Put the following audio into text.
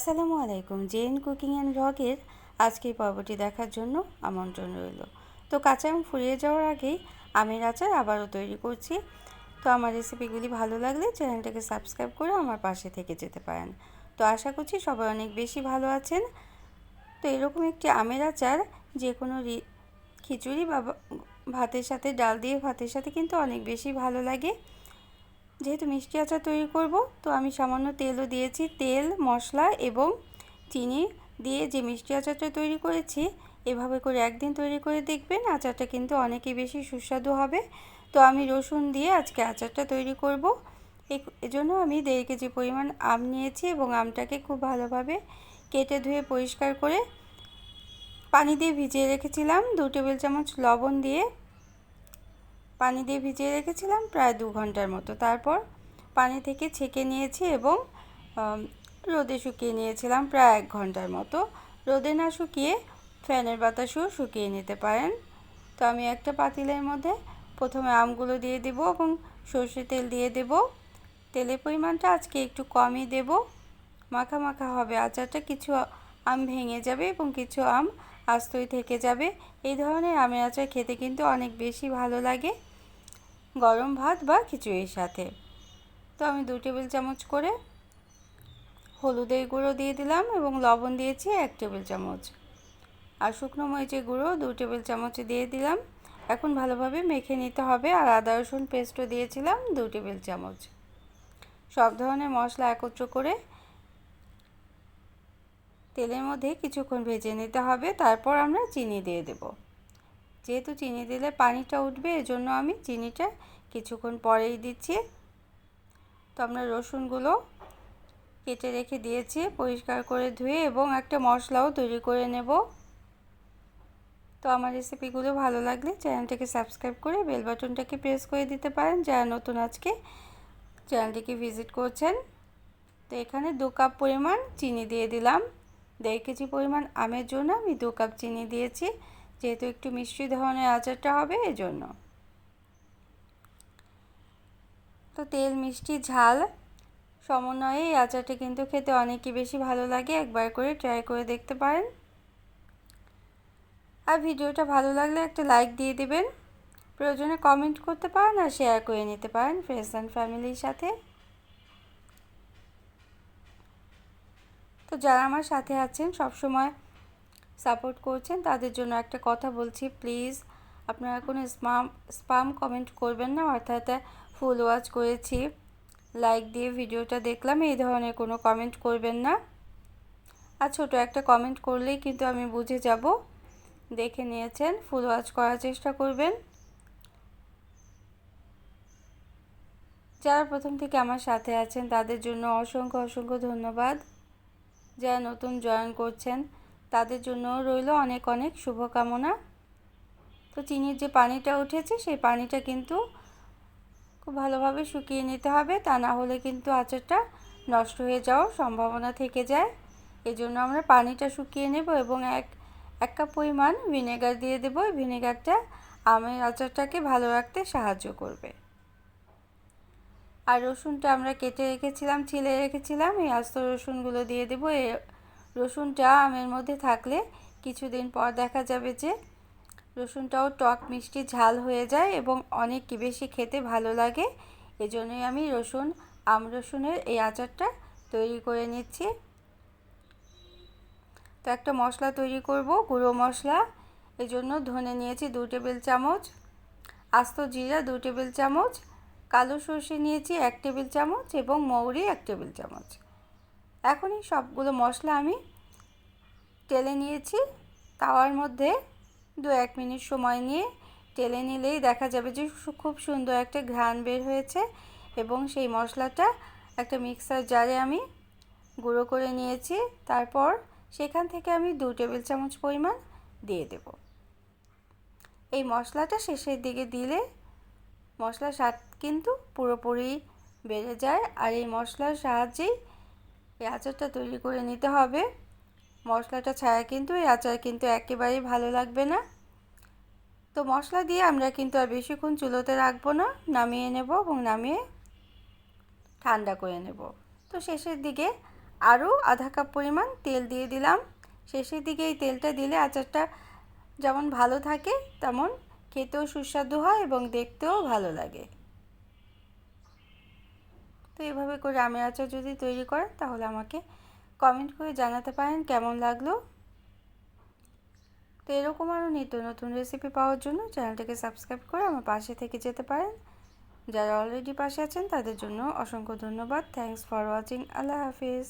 আসসালামু আলাইকুম। Gen cooking and ব্লগের আজকের পর্বটি দেখার জন্য আমন্ত্রণ রইল। তো কাঁচা আম ফুরিয়ে যাওয়ার আগেই আমের আচার আবারও তৈরি করছি। তো আমার রেসিপিগুলি ভালো লাগলে চ্যানেলটাকে সাবস্ক্রাইব করে আমার পাশে থেকে যেতে পারেন। তো আশা করছি সবাই অনেক বেশি ভালো আছেন। তো এরকম একটি আমের আচার যে কোনো খিচুড়ি বা, ভাতের সাথে, ডাল দিয়ে ভাতের সাথে কিন্তু অনেক বেশি ভালো লাগে। যেহেতু মিষ্টি আচার তৈরি করব, তো আমি সামান্য তেলও দিয়েছি। তেল, মশলা এবং চিনি দিয়ে যে মিষ্টি আচারটা তৈরি করেছি, এভাবে করে একদিন তৈরি করে দেখবেন। আচারটা কিন্তু অনেকই বেশি সুস্বাদু হবে। তো আমি রসুন দিয়ে আজকে আচারটা তৈরি করব। এজন্য আমি দেড় কেজি পরিমাণ আম নিয়েছি এবং আমটাকে খুব ভালোভাবে কেটে ধুয়ে পরিষ্কার করে পানি দিয়ে ভিজিয়ে রেখেছিলাম। দু টেবিল চামচ লবণ দিয়ে পানি দিয়ে ভিজিয়ে রেখেছিলাম প্রায় দু ঘণ্টার মতো। তারপর পানি থেকে ছেঁকে নিয়েছি এবং রোদে শুকিয়ে নিয়েছিলাম প্রায় এক ঘণ্টার মতো। রোদে না শুকিয়ে ফ্যানের বাতাসও শুকিয়ে নিতে পারেন। তো আমি একটা পাতিলের মধ্যে প্রথমে আমগুলো দিয়ে দেব এবং সর্ষে তেল দিয়ে দেব। তেলের পরিমাণটা আজকে একটু কমই দেব। মাখা মাখা হবে আচারটা, কিছু আম ভেঙে যাবে এবং কিছু আম আস্তই থেকে যাবে। এই ধরনের আমের আচার খেতে কিন্তু অনেক বেশি ভালো লাগে। গরম ভাত বা খিচুড়ির সাথে। তো আমি দু টেবিল চামচ করে হলুদের গুঁড়ো দিয়ে দিলাম এবং লবণ দিয়েছি এক টেবিল চামচ। আর শুকনো মরিচের গুঁড়ো দু টেবিল চামচ দিয়ে দিলাম। এখন ভালোভাবে মেখে নিতে হবে আর আদা, রসুন পেস্টও দিয়েছিলাম দু টেবিল চামচ। সব ধরনের মশলা একত্র করে তেলের মধ্যে কিছুক্ষণ ভেজে নিতে হবে। তারপর আমরা চিনি দিয়ে দেবো। যেহেতু চিনি দিলে পানিটা উঠবে, এজন্য আমি চিনিটা কিছুক্ষণ পরেই দিচ্ছি। তো আমরা রসুনগুলো কেটে রেখে দিয়েছি, পরিষ্কার করে ধুয়ে এবং একটা মশলাও তৈরি করে নেব। তো আমার রেসিপিগুলো ভালো লাগলে চ্যানেলটাকে সাবস্ক্রাইব করে বেল বাটনটাকে প্রেস করে দিতে পারেন, যারা নতুন আজকে চ্যানেলটিকে ভিজিট করছেন। তো এখানে দু কাপ পরিমাণ চিনি দিয়ে দিলাম। দেড় কেজি পরিমাণ আমের জন্য আমি দু কাপ চিনি দিয়েছি। যেহেতু একটু মিষ্টি ধরনের আচারটা হবে, এজন্য। তো তেল, মিষ্টি, ঝাল সমন্বয়ে এই আচারটা কিন্তু খেতে অনেকই বেশি ভালো লাগে। একবার করে ট্রাই করে দেখতে পারেন। আর ভিডিওটা ভালো লাগলে একটা লাইক দিয়ে দেবেন। প্রয়োজনে কমেন্ট করতে পারেন আর শেয়ার করে নিতে পারেন ফ্রেন্ডস অ্যান্ড ফ্যামিলির সাথে। তো যারা আমার সাথে আছেন, সবসময় সাপোর্ট করছেন, তাদের জন্য একটা কথা বলছি, প্লিজ। আপনারা কোনো স্পাম স্পাম কমেন্ট করবেন না, অর্থাৎ ফুল ওয়াচ করেছি, লাইক দিয়ে ভিডিওটা দেখলাম, এই ধরনের কোনো কমেন্ট করবেন না। আর ছোটো একটা কমেন্ট করলেই কিন্তু আমি বুঝে যাব, দেখে নিয়েছেন, ফুল ওয়াচ করার চেষ্টা করবেন। যারা প্রথম থেকে আমার সাথে আছেন, তাদের জন্য অসংখ্য অসংখ্য ধন্যবাদ। যারা নতুন জয়েন করছেন তাদের জন্য রইল অনেক অনেক শুভকামনা। তো চিনির যে পানিটা উঠেছে, সেই পানিটা কিন্তু খুব ভালোভাবে শুকিয়ে নিতে হবে। তা না হলে কিন্তু আচারটা নষ্ট হয়ে যাওয়ার সম্ভাবনা থেকে যায়। এই জন্য আমরা পানিটা শুকিয়ে নেব এবং এক এক কাপ পরিমাণ ভিনেগার দিয়ে দেব। ভিনেগারটা আমের আচারটাকে ভালো রাখতে সাহায্য করবে। আর রসুনটা আমরা কেটে রেখেছিলাম, ছিলে রেখেছিলাম। এই আস্ত রসুনগুলো দিয়ে দেবো। রসুনটা আমের মধ্যে থাকলে কিছুদিন পর দেখা যাবে যে রসুনটাও টক মিষ্টি ঝাল হয়ে যায় এবং অনেক বেশি খেতে ভালো লাগে। এজন্যই আমি রসুন, আম রসুনের এই আচারটা তৈরি করে নিচ্ছি। তো একটা মশলা তৈরি করব, গুঁড়ো মশলা। এজন্য ধনে নিয়েছি দু টেবিল চামচ, আস্ত জিরা দু টেবিল চামচ, কালো সর্ষে নিয়েছি এক টেবিল চামচ এবং মৌরি এক টেবিল চামচ। এখনই সবগুলো মশলা আমি টেলে নিয়েছি। তাওয়ার মধ্যে দু এক মিনিট সময় নিয়ে টেলে নিলেই দেখা যাবে যে খুব সুন্দর একটা ঘ্রাণ বের হয়েছে এবং সেই মশলাটা একটা মিক্সার জারে আমি গুঁড়ো করে নিয়েছি। তারপর সেখান থেকে আমি দু টেবিল চামচ পরিমাণ দিয়ে দেব। এই মশলাটা শেষের দিকে দিলে মশলার স্বাদ কিন্তু পুরোপুরি বেড়ে যায়। আর এই মশলার সাহায্যেই এই আচারটা তৈরি করে নিতে হবে। মশলাটা ছাড়া কিন্তু এই আচার কিন্তু একেবারেই ভালো লাগবে না। তো মশলা দিয়ে আমরা কিন্তু আর বেশিক্ষণ চুলোতে রাখব না, নামিয়ে নেব এবং নামিয়ে ঠান্ডা করে নেব। তো শেষের দিকে আরও আধা কাপ পরিমাণ তেল দিয়ে দিলাম। শেষের দিকে এই তেলটা দিলে আচারটা যেমন ভালো থাকে, তেমন খেতেও সুস্বাদু হয় এবং দেখতেও ভালো লাগে। তো এভাবে করে আমের আচার যদি তৈরি করেন, তাহলে আমাকে কমেন্ট করে জানাতে পারেন কেমন লাগল। তো এরকম আরও নিত্য নতুন রেসিপি পাওয়ার জন্য চ্যানেলটাকে সাবস্ক্রাইব করে আমার পাশে থেকে যেতে পারেন। যারা অলরেডি পাশে আছেন, তাদের জন্য অসংখ্য ধন্যবাদ। থ্যাংকস ফর ওয়াচিং আল্লাহ হাফিজ।